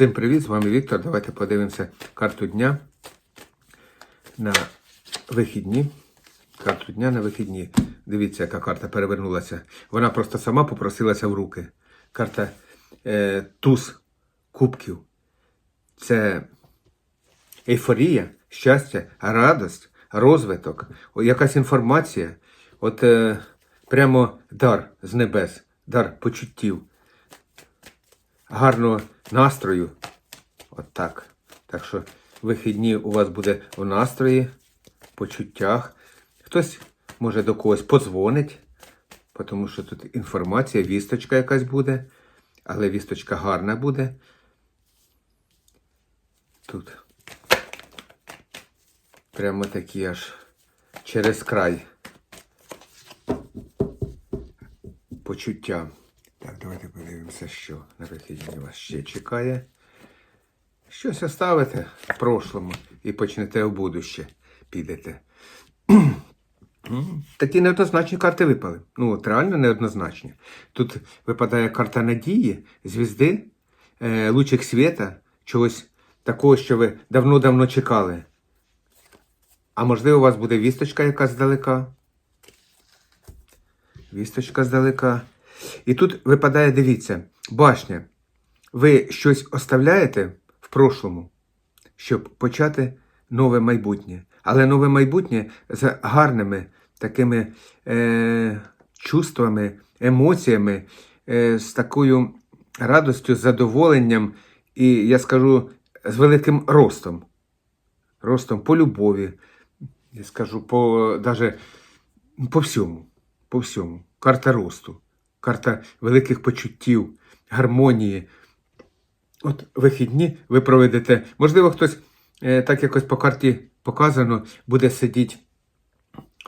Всім привіт, з вами Віктор. Давайте подивимося карту дня на вихідні. Карту дня на вихідні. Дивіться, яка карта перевернулася. Вона просто сама попросилася в руки. Карта е, туз кубків. Це ейфорія, щастя, радость, розвиток, якась інформація. От е, прямо дар з небес, дар почуттів гарного настрою. От так. Так що вихідні у вас буде в настрої, почуттях. Хтось може до когось подзвонить, тому що тут інформація, вісточка якась буде, але вісточка гарна буде. Тут прямо такі аж через край почуття. Так, давайте подивимося, що на вихідні вас ще чекає. Щось оставите в прошлому і почнете в будуще. Підете. Такі неоднозначні карти випали. Ну, от реально неоднозначні. Тут випадає карта надії, звізди, е, лучик світа, чогось такого, що ви давно-давно чекали. А можливо, у вас буде вісточка якась здалека. Вісточка здалека. І тут випадає, дивіться, башня. Ви щось оставляєте в прошлому, щоб почати нове майбутнє. Але нове майбутнє з гарними такими е, чувствами, емоціями, е, з такою радостю, задоволенням і, я скажу, з великим ростом. Ростом по любові, я скажу, по даже по всьому. По всьому. Карта росту, карта великих почуттів, гармонії. От вихідні ви проведете. Можливо, хтось, е, так якось по карті показано, буде сидіти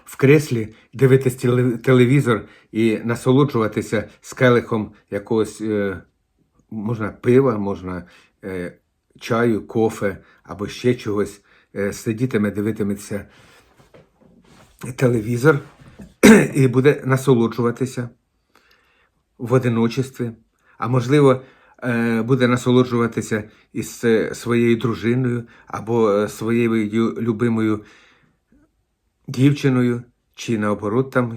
в креслі, дивитись телевізор і насолоджуватися з келихом якогось, е, можна пива, можна е, чаю, кофе або ще чогось. Сидітиме, дивитиметься телевізор і буде насолоджуватися в одиночестві, а можливо, е, буде насолоджуватися із е, своєю дружиною або е, своєю любимою дівчиною, чи наоборот, там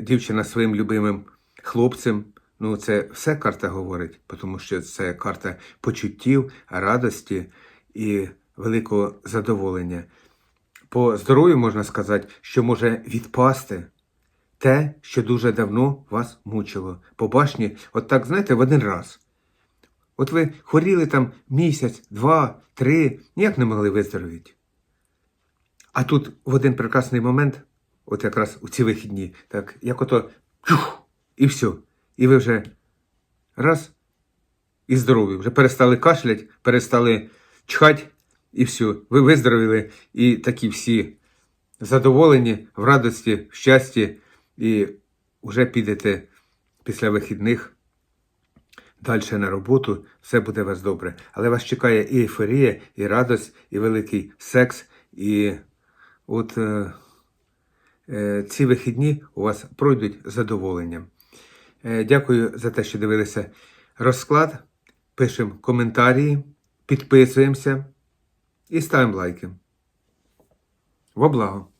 дівчина своїм любимим хлопцем. Ну, це все карта говорить, тому що це карта почуттів, радості і великого задоволення. По здоров'ю можна сказати, що може відпасти те, що дуже давно вас мучило. По башні, от так, знаєте, в один раз. От ви хворіли там місяць, два, три, ніяк не могли виздоровіти. А тут в один прекрасний момент, от якраз у ці вихідні, так, як ото чух, і все. І ви вже раз і здорові, вже перестали кашлять, перестали чхать, і все. Ви виздоровіли, і такі всі задоволені, в радості, в щасті, і вже підете після вихідних далі на роботу, все буде у вас добре. Але вас чекає і ейфорія, і радость, і великий секс, і от е, е, ці вихідні у вас пройдуть з задоволенням. Е, дякую за те, що дивилися розклад. Пишемо коментарі, підписуємося і ставимо лайки. Во благо!